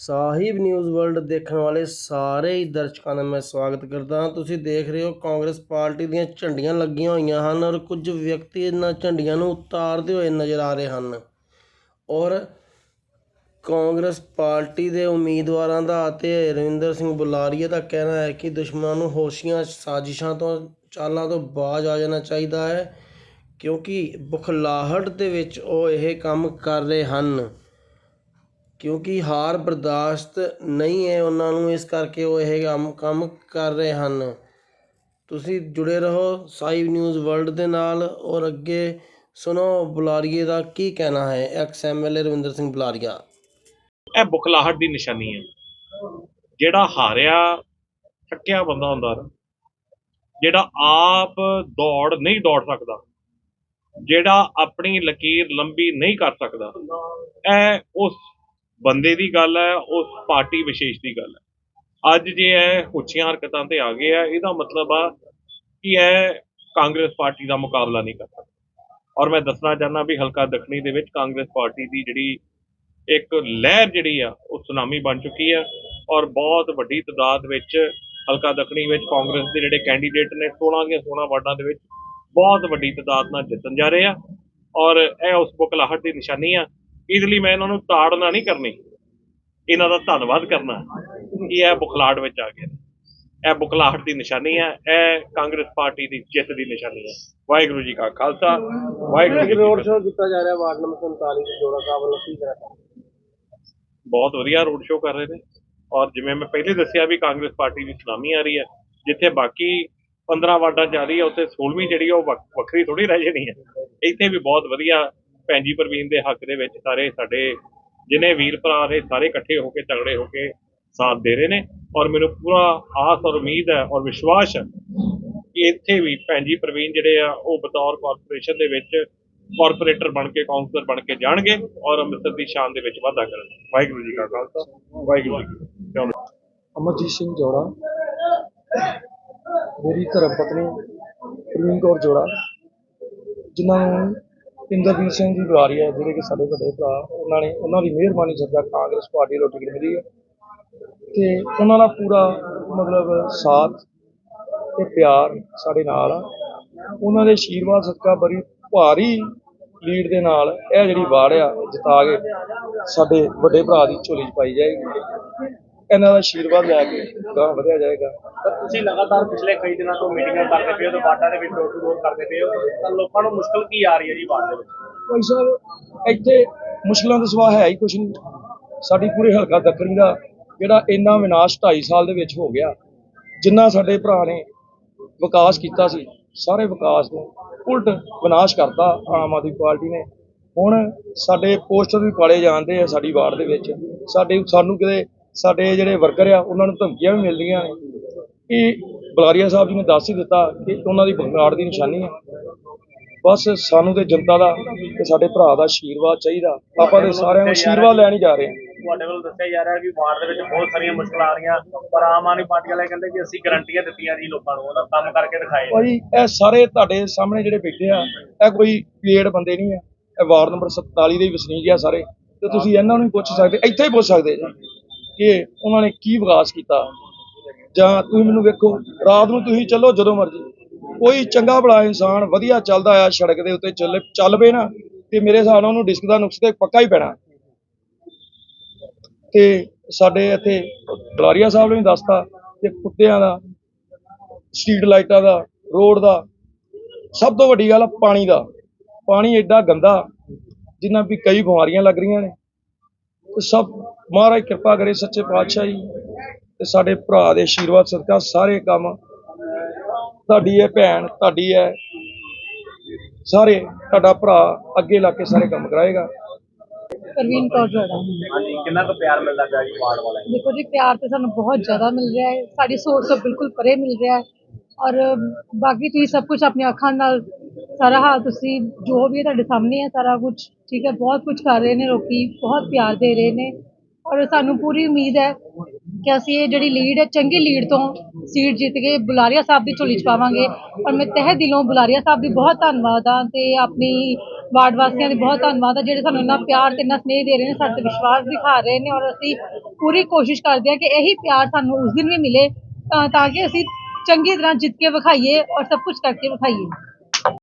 ਸਾਹਿਬ news world ਦੇਖਣ ਵਾਲੇ ਸਾਰੇ ਹੀ ਦਰਸ਼ਕਾਂ ਦਾ ਮੈਂ ਸਵਾਗਤ ਕਰਦਾ ਹਾਂ। ਤੁਸੀਂ ਦੇਖ ਰਹੇ ਹੋ ਕਾਂਗਰਸ ਪਾਰਟੀ ਦੀਆਂ ਝੰਡੀਆਂ ਲੱਗੀਆਂ ਹੋਈਆਂ ਹਨ ਔਰ ਕੁਝ ਵਿਅਕਤੀ ਇਹਨਾਂ ਝੰਡੀਆਂ ਨੂੰ ਉਤਾਰਦੇ ਹੋਏ ਨਜ਼ਰ ਆ ਰਹੇ ਹਨ। ਔਰ ਕਾਂਗਰਸ ਪਾਰਟੀ ਦੇ ਉਮੀਦਵਾਰਾਂ ਦਾ ਅਤੇ ਰਵਿੰਦਰ ਸਿੰਘ ਬੁਲਾਰੀਆ ਦਾ ਕਹਿਣਾ ਹੈ ਕਿ ਦੁਸ਼ਮਣਾਂ ਨੂੰ ਹੋਸ਼ੀਆਂ, ਸਾਜ਼ਿਸ਼ਾਂ ਤੋਂ, ਚਾਲਾਂ ਤੋਂ ਬਾਜ਼ ਆ ਜਾਣਾ ਚਾਹੀਦਾ ਹੈ ਕਿਉਂਕਿ ਬੁਖਲਾਹਟ ਦੇ ਵਿੱਚ ਉਹ ਇਹ ਕੰਮ ਕਰ ਰਹੇ ਹਨ। ਕਿਉਂਕਿ ਹਾਰ ਬਰਦਾਸ਼ਤ ਨਹੀਂ ਹੈ ਉਹਨਾਂ ਨੂੰ, ਇਸ ਕਰਕੇ ਉਹ ਇਹ ਕੰਮ ਕੰਮ ਕਰ ਰਹੇ ਹਨ। ਤੁਸੀਂ ਜੁੜੇ ਰਹੋ ਸਾਈਵ ਨਿਊਜ਼ ਵਰਲਡ ਦੇ ਨਾਲ ਔਰ ਅੱਗੇ ਸੁਣੋ ਬੁਲਾਰੀਏ ਦਾ ਕੀ ਕਹਿਣਾ ਹੈ ਐਕਸ ਐਮਐਲਏ ਰਵਿੰਦਰ ਸਿੰਘ ਬੁਲਾਰੀਆ। ਇਹ ਬੁਖਲਾਹਟ ਦੀ ਨਿਸ਼ਾਨੀ ਹੈ। ਜਿਹੜਾ ਹਾਰਿਆ, ਥੱਕਿਆ ਬੰਦਾ ਹੁੰਦਾ ਨਾ, ਜਿਹੜਾ ਆਪ ਦੌੜ ਨਹੀਂ ਦੌੜ ਸਕਦਾ, ਜਿਹੜਾ ਆਪਣੀ ਲਕੀਰ ਲੰਬੀ ਨਹੀਂ ਕਰ ਸਕਦਾ, ਇਹ ਉਸ ਬੰਦੇ ਦੀ ਗੱਲ ਹੈ ਉਸ ਪਾਰਟੀ ਵਿਸ਼ੇਸ਼ ਦੀ ਗੱਲ ਹੈ। ਅੱਜ ਜੇ ਇਹ ਉੱਚੀਆਂ ਹਰਕਤਾਂ ਤੇ ਆ ਗਏ ਆ, ਇਹਦਾ ਮਤਲਬ ਆ ਕਿ ਇਹ ਕਾਂਗਰਸ ਪਾਰਟੀ ਦਾ ਮੁਕਾਬਲਾ ਨਹੀਂ ਕਰ ਸਕਦਾ। ਔਰ ਮੈਂ ਦੱਸਣਾ ਚਾਹੁੰਦਾ ਵੀ ਹਲਕਾ ਦੱਖਣੀ ਦੇ ਵਿੱਚ ਕਾਂਗਰਸ ਪਾਰਟੀ ਦੀ ਜਿਹੜੀ ਇੱਕ ਲਹਿਰ ਜਿਹੜੀ ਆ, ਉਹ ਸੁਨਾਮੀ ਬਣ ਚੁੱਕੀ ਆ। ਔਰ ਬਹੁਤ ਵੱਡੀ ਤਦਾਦ ਵਿੱਚ ਹਲਕਾ ਦੱਖਣੀ ਵਿੱਚ ਕਾਂਗਰਸ ਦੇ ਜਿਹੜੇ ਕੈਂਡੀਡੇਟ ਨੇ 16 ਦੀਆਂ 16 ਵਾਰਡਾਂ ਦੇ ਵਿੱਚ ਬਹੁਤ ਵੱਡੀ ਤਦਾਦ ਨਾਲ ਜਿੱਤਣ ਜਾ ਰਹੇ ਆ। ਔਰ ਇਹ ਉਸ ਬੁਕਲਾਹਟ ਦੀ ਨਿਸ਼ਾਨੀ ਆ ਇਸ ਲਈ ਮੈਂ ਇਹਨਾਂ ਨੂੰ ਤਾੜਨਾ ਨਹੀਂ ਕਰਨੀ। ਇਹਨਾਂ ਦਾ ਧੰਨਵਾਦ ਕਰਨਾ ਕਿ ਇਹ ਬੁਖਲਾਹਟ ਵਿੱਚ ਆ ਗਏ ਇਹ ਬੁਖਲਾਹਟ ਦੀ ਨਿਸ਼ਾਨੀ ਹੈ ਇਹ ਕਾਂਗਰਸ ਪਾਰਟੀ ਦੀ ਜਿੱਤ ਦੀ ਨਿਸ਼ਾਨੀ ਹੈ। ਵਾਹਿਗੁਰੂ ਜੀ ਕਾ ਖਾਲਸਾ ਵਾਹਿਗੁਰੂ ਜੀ ਰੋਡ ਸ਼ੋਅ ਕੀਤਾ ਜਾ ਰਿਹਾ ਵਾਰਡ ਨੰਬਰ 47 ਦੇ ਜੋੜਾ ਸਾਹਿਬ ਵੱਲੋਂ ਕੀ ਕਰਾਂ ਬਹੁਤ ਵਧੀਆ ਰੋਡ ਸ਼ੋਅ ਕਰ ਰਹੇ ਨੇ। ਔਰ ਜਿਵੇਂ ਮੈਂ ਪਹਿਲੇ ਦੱਸਿਆ ਵੀ ਕਾਂਗਰਸ ਪਾਰਟੀ ਦੀ ਸੁਨਾਮੀ ਆ ਰਹੀ ਹੈ ਜਿੱਥੇ ਬਾਕੀ 15 ਵਾਰਡਾਂ ਜਾ ਰਹੀ ਹੈ ਉੱਥੇ 16ਵੀਂ ਜਿਹੜੀ ਉਹ ਵੱਖ- ਵੱਖਰੀ ਥੋੜੀ ਰਹਿ ਜਾਣੀ ਹੈ। ਇੱਥੇ ਵੀ ਬਹੁਤ ਵਧੀਆ ਭੈਣ ਜੀ ਪ੍ਰਵੀਨ ਦੇ ਹੱਕ ਦੇ ਵਿੱਚ ਸਾਰੇ ਸਾਡੇ ਜਿਨੇ ਵੀਰ ਭਰਾ ਨੇ ਸਾਰੇ ਇਕੱਠੇ ਹੋ ਕੇ ਤਗੜੇ ਹੋ ਕੇ ਸਾਥ ਦੇ ਰਹੇ ਨੇ ਔਰ ਮੈਨੂੰ ਪੂਰਾ ਆਸ ਔਰ ਉਮੀਦ ਹੈ ਔਰ ਵਿਸ਼ਵਾਸ ਹੈ ਕਿ ਇੱਥੇ ਵੀ ਭੈਣ ਜੀ ਪ੍ਰਵੀਨ ਜਿਹੜੇ ਆ ਉਹ ਬਤੌਰ ਕਾਰਪੋਰੇਸ਼ਨ ਦੇ ਵਿੱਚ ਕਾਰਪੋਰੇਟਰ ਬਣ ਕੇ ਕਾਉਂਸਲਰ ਬਣ ਕੇ ਜਾਣਗੇ ਔਰ ਅੰਮ੍ਰਿਤਸਰ ਦੀ ਸ਼ਾਨ ਦੇ ਵਿੱਚ ਵਾਧਾ ਕਰਨਗੇ। ਵਾਹਿਗੁਰੂ ਜੀ ਕਾ ਖਾਲਸਾ। ਵਾਹਿਗੁਰੂ ਜੀ ਕੀ ਅਮਰਜੀਤ ਸਿੰਘ ਜੋੜਾ ਮੇਰੀ ਧਰਮ ਪਤਨੀ ਪ੍ਰਵੀਨ ਕੌਰ ਜੋੜਾ ਜਿਨ੍ਹਾਂ ਨੂੰ ਇੰਦਰਜੀਤ ਸਿੰਘ ਜੀ ਬੁਲਾਰੀ ਹੈ ਜਿਹੜੇ ਕਿ ਸਾਡੇ ਵੱਡੇ ਭਰਾ, ਉਹਨਾਂ ਨੇ, ਉਹਨਾਂ ਦੀ ਮਿਹਰਬਾਨੀ ਸਦਕਾ ਕਾਂਗਰਸ ਪਾਰਟੀ ਨੂੰ ਟਿਕਟ ਮਿਲੀ ਹੈ ਤੇ ਉਹਨਾਂ ਦਾ ਪੂਰਾ ਮਤਲਬ ਸਾਥ ਤੇ ਪਿਆਰ ਸਾਡੇ ਨਾਲ ਆ। ਉਹਨਾਂ ਦੇ ਆਸ਼ੀਰਵਾਦ ਸਦਕਾ ਬੜੀ ਭਾਰੀ ਲੀਡ ਦੇ ਨਾਲ ਇਹ ਜਿਹੜੀ ਵਾੜ ਆ, ਜਿਤਾ ਕੇ ਸਾਡੇ ਵੱਡੇ ਭਰਾ ਦੀ ਝੋਲੀ 'ਚ ਪਾਈ ਜਾਏਗੀ। ਇਹਨਾਂ ਦਾ ਆਸ਼ੀਰਵਾਦ ਲੈ ਕੇ ਗਾਂ ਵਧਿਆ ਜਾਏਗਾ। ਪਰ ਤੁਸੀਂ ਲਗਾਤਾਰ ਪਿਛਲੇ ਕਈ ਦਿਨਾਂ ਤੋਂ ਮੀਟਿੰਗਾਂ ਕਰਦੇ ਪਏ ਹੋ ਤੇ ਵਾਰਡਾਂ ਦੇ ਵਿੱਚ ਡੋਰ ਟੂ ਡੋਰ ਕਰਦੇ ਪਏ ਹੋ ਤਾਂ ਲੋਕਾਂ ਨੂੰ ਮੁਸ਼ਕਲ ਕੀ ਆ ਰਹੀ ਹੈ ਜੀ ਵਾਰਡ ਦੇ ਵਿੱਚ? ਭਾਈ ਸਾਹਿਬ ਇੱਥੇ ਮੁਸ਼ਕਲਾਂ ਦਾ ਸਵਾਲ ਹੈ ਹੀ ਕੁਛ ਨਹੀਂ। ਸਾਡੀ ਪੂਰੇ ਹਲਕਾ ਦੱਖਣੀ ਦਾ ਜਿਹੜਾ ਇੰਨਾ ਵਿਨਾਸ਼ 2.5 ਸਾਲ ਦੇ ਵਿੱਚ ਹੋ ਗਿਆ ਜਿੰਨਾ ਸਾਡੇ ਭਰਾ ਨੇ ਵਿਕਾਸ ਕੀਤਾ ਸੀ ਸਾਰੇ ਵਿਕਾਸ ਨੂੰ ਉਲਟ ਵਿਨਾਸ਼ ਕਰਤਾ ਆਮ ਆਦਮੀ ਪਾਰਟੀ ਨੇ। ਹੁਣ ਸਾਡੇ ਪੋਸਟਰ ਵੀ ਪਾੜੇ ਜਾਂਦੇ ਆ ਸਾਡੀ ਵਾਰਡ ਦੇ ਵਿੱਚ। ਸਾਡੇ ਸਾਨੂੰ ਕਿਤੇ ਸਾਡੇ ਜਿਹੜੇ ਵਰਕਰ ਆ ਉਹਨਾਂ ਨੂੰ ਧਮਕੀਆਂ ਵੀ ਮਿਲਦੀਆਂ ਨੇ। ਕਿ ਬੁਲਾਰੀਆ ਸਾਹਿਬ ਜੀ ਨੇ ਦੱਸ ਹੀ ਦਿੱਤਾ ਕਿ ਉਹਨਾਂ ਦੀ ਬੰਗਾੜ ਦੀ ਨਿਸ਼ਾਨੀ ਹੈ ਬਸ ਸਾਨੂੰ ਤੇ ਜਨਤਾ ਦਾ ਤੇ ਸਾਡੇ ਭਰਾ ਦਾ ਆਸ਼ੀਰਵਾਦ ਚਾਹੀਦਾ। ਆਪਾਂ ਦੇ ਸਾਰਿਆਂ ਨੂੰ ਆਸ਼ੀਰਵਾਦ ਲੈਣ ਹੀ ਜਾ ਰਹੇ ਹਾਂ। ਤੁਹਾਡੇ ਵੱਲੋਂ ਦੱਸਿਆ ਜਾ ਰਿਹਾ ਕਿ ਵਾਰਡ ਦੇ ਵਿੱਚ ਬਹੁਤ ਸਾਰੀਆਂ ਮੁਸ਼ਕਲਾਂ ਆ ਰਹੀਆਂ ਪਰ ਆਮ ਆਦਮੀ ਪਾਰਟੀ ਵਾਲੇ ਕਹਿੰਦੇ ਕਿ ਅਸੀਂ ਗਰੰਟੀਆਂ ਦਿੱਤੀਆਂ ਜੀ ਲੋਕਾਂ ਨੂੰ ਉਹਦਾ ਕੰਮ ਕਰਕੇ ਦਿਖਾਏ। ਭਾਈ ਇਹ ਸਾਰੇ ਤੁਹਾਡੇ ਸਾਹਮਣੇ ਜਿਹੜੇ ਬੈਠੇ ਆ ਇਹ ਕੋਈ ਪਲੇਟ ਬੰਦੇ ਨਹੀਂ ਆ। ਇਹ ਵਾਰਡ ਨੰਬਰ 47 ਦੇ ਵਸਨੀਕ ਆ ਸਾਰੇ। ਤੇ ਤੁਸੀਂ ਇਹਨਾਂ ਨੂੰ ਹੀ ਪੁੱਛ ਸਕਦੇ ਇੱਥੇ ਹੀ ਪੁੱਛ ਸਕਦੇ ਜੀ। ਕਿ ਉਹਨਾਂ ਨੇ ਕੀ ਵਿਕਾਸ ਕੀਤਾ? ਜਾਂ ਤੁਸੀਂ ਮੈਨੂੰ ਵੇਖੋ, ਰਾਤ ਨੂੰ ਤੁਸੀਂ ਚੱਲੋ ਜਦੋਂ ਮਰਜ਼ੀ। ਕੋਈ ਚੰਗਾ ਭਲਾ ਇਨਸਾਨ ਵਧੀਆ ਚੱਲਦਾ ਆ ਸੜਕ ਦੇ ਉੱਤੇ ਚੱਲ ਚੱਲ ਪਏ ਨਾ, ਤੇ ਮੇਰੇ ਹਿਸਾਬ ਨਾਲ ਉਹਨੂੰ ਡਿਸਕ ਦਾ ਨੁਕਸ ਤੇ ਪੱਕਾ ਹੀ ਪੈਣਾ। ਤੇ ਸਾਡੇ ਇੱਥੇ ਬੁਲਾਰੀਆ ਸਾਹਿਬ ਨੇ ਵੀ ਦੱਸਤਾ ਕਿ ਕੁੱਤਿਆਂ ਦਾ ਸਟਰੀਟ ਲਾਈਟਾਂ ਦਾ ਰੋਡ ਦਾ, ਸਭ ਤੋਂ ਵੱਡੀ ਗੱਲ ਪਾਣੀ ਦਾ। ਪਾਣੀ ਐਡਾ ਗੰਦਾ ਜਿੰਨਾ ਵੀ ਕਈ ਬਿਮਾਰੀਆਂ ਲੱਗ ਰਹੀਆਂ ਨੇ। ਸਭ ਮਹਾਰਾਜ ਕਿਰਪਾ ਕਰੇ ਸੱਚੇ ਪਾਤਸ਼ਾਹ ਜੀ ਤੇ ਸਾਡੇ ਭਰਾ ਦੇ ਆਸ਼ੀਰਵਾਦ ਸਦਕਾ ਸਾਰੇ ਕੰਮ ਤੁਹਾਡੀ ਹੈ ਭੈਣ ਤੁਹਾਡੀ ਹੈ। ਸਾਰੇ ਤੁਹਾਡਾ ਭਰਾ ਅੱਗੇ ਲਾ ਕੇ ਸਾਰੇ ਕੰਮ ਕਰਾਏਗਾ। ਪ੍ਰਵੀਨ ਕੌਰ ਜੋੜਾ। ਹਾਂਜੀ ਕਿੰਨਾ ਕੁ ਪਿਆਰ ਮਿਲਦਾ ਪਿਆ ਜੀ ਵਾਰਡ ਵਾਲਿਆਂ ਨੂੰ? ਦੇਖੋ ਜੀ ਪਿਆਰ ਤੇ ਸਾਨੂੰ ਬਹੁਤ ਜ਼ਿਆਦਾ ਮਿਲ ਰਿਹਾ ਹੈ। ਸਾਡੀ ਸੋਚ ਤੋਂ ਬਿਲਕੁਲ ਪਰੇ ਮਿਲ ਰਿਹਾ ਹੈ। ਔਰ ਬਾਕੀ ਤੁਸੀਂ ਸਭ ਕੁਝ ਆਪਣੀ ਅੱਖਾਂ ਨਾਲ ਸਾਰਾ ਹਾਲ ਤੁਸੀਂ ਜੋ ਵੀ ਤੁਹਾਡੇ ਸਾਹਮਣੇ ਹੈ ਸਾਰਾ ਕੁਝ, ਠੀਕ ਹੈ, ਬਹੁਤ ਕੁਝ ਕਰ ਰਹੇ ਨੇ ਲੋਕੀ, ਬਹੁਤ ਪਿਆਰ ਦੇ ਰਹੇ ਨੇ। ਔਰ ਸਾਨੂੰ ਪੂਰੀ ਉਮੀਦ ਹੈ ਕਿ ਅਸੀਂ ਇਹ ਜਿਹੜੀ ਲੀਡ ਹੈ, ਚੰਗੀ ਲੀਡ ਤੋਂ ਸੀਟ ਜਿੱਤ ਕੇ ਬੁਲਾਰੀਆ ਸਾਹਿਬ ਦੀ ਝੋਲੀ ਚ ਪਾਵਾਂਗੇ। ਔਰ ਮੈਂ ਤਹਿ ਦਿਲੋਂ ਬੁਲਾਰੀਆ ਸਾਹਿਬ ਦੀ ਬਹੁਤ ਧੰਨਵਾਦ ਹਾਂ ਤੇ ਆਪਣੀ ਵਾਰਡ ਵਾਸੀਆਂ ਦੀ ਬਹੁਤ ਧੰਨਵਾਦ ਆ ਜਿਹੜੇ ਸਾਨੂੰ ਇੰਨਾ ਪਿਆਰ ਤੇ ਇੰਨਾ ਸਨੇਹ ਦੇ ਰਹੇ ਨੇ, ਸਾਡੇ ਤੇ ਵਿਸ਼ਵਾਸ ਦਿਖਾ ਰਹੇ ਨੇ। ਔਰ ਅਸੀਂ ਪੂਰੀ ਕੋਸ਼ਿਸ਼ ਕਰਦੇ ਹਾਂ ਕਿ ਇਹੀ ਪਿਆਰ ਸਾਨੂੰ ਉਸ ਦਿਨ ਵੀ ਮਿਲੇ, ਤਾਂ ਤਾਂ ਕਿ ਅਸੀਂ ਚੰਗੀ ਤਰ੍ਹਾਂ ਜਿੱਤ ਕੇ ਵਿਖਾਈਏ ਔਰ ਸਭ ਕੁਝ ਕਰਕੇ ਵਿਖਾਈਏ।